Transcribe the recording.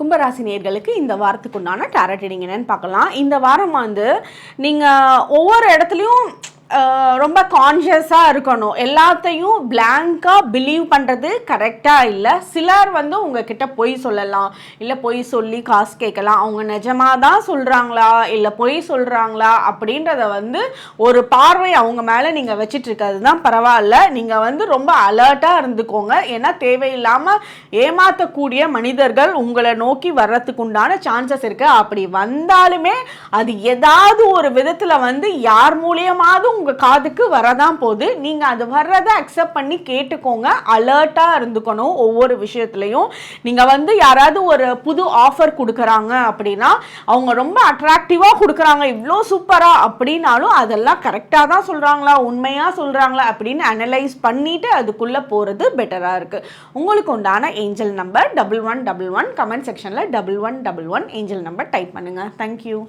கும்பராசி நேர்களுக்கு இந்த வாரத்துக்கு உண்டான டேரட் என்னன்னு பார்க்கலாம். இந்த வாரம் வந்து நீங்கள் ஒவ்வொரு இடத்துலையும் ரொம்ப கான்ஷியஸாக இருக்கணும். எல்லாத்தையும் பிளாங்காக பிலீவ் பண்ணுறது கரெக்டாக இல்லை. சிலர் வந்து உங்ககிட்ட பொய் சொல்லலாம். இல்லை பொய் சொல்லி காசு கேட்கலாம். அவங்க நிஜமாக தான் சொல்கிறாங்களா இல்லை பொய் சொல்கிறாங்களா அப்படின்றத வந்து ஒரு பார்வை அவங்க மேலே நீங்கள் வச்சிட்ருக்கிறது தான் பரவாயில்ல. நீங்கள் வந்து ரொம்ப அலர்ட்டாக இருந்துக்கோங்க. ஏன்னா தேவையில்லாமல் ஏமாற்றக்கூடிய மனிதர்கள் உங்களை நோக்கி வர்றதுக்கு உண்டான சான்சஸ் இருக்குது அப்படி வந்தாலுமே அது ஏதாவது ஒரு விதத்தில் வந்து யார் மூலியமாவது உங்கள் காதுக்கு வரதான் போகுது. நீங்கள் அது வர்றதை அக்செப்ட் பண்ணி கேட்டுக்கோங்க. அலர்ட்டாக இருந்துக்கணும் ஒவ்வொரு விஷயத்துலையும். நீங்கள் வந்து யாராவது ஒரு புது ஆஃபர் கொடுக்குறாங்க அப்படின்னா அவங்க ரொம்ப அட்ராக்டிவாக கொடுக்குறாங்க. இவ்வளோ சூப்பராக அப்படின்னாலும் அதெல்லாம் கரெக்டாக தான் சொல்கிறாங்களா உண்மையாக சொல்கிறாங்களா அப்படின்னு அனலைஸ் பண்ணிவிட்டு அதுக்குள்ளே போகிறது பெட்டராக இருக்குது உங்களுக்கு உண்டான angel number double one double one comment செக்ஷனில் double one double one angel number type பண்ணுங்கள் தேங்க்யூ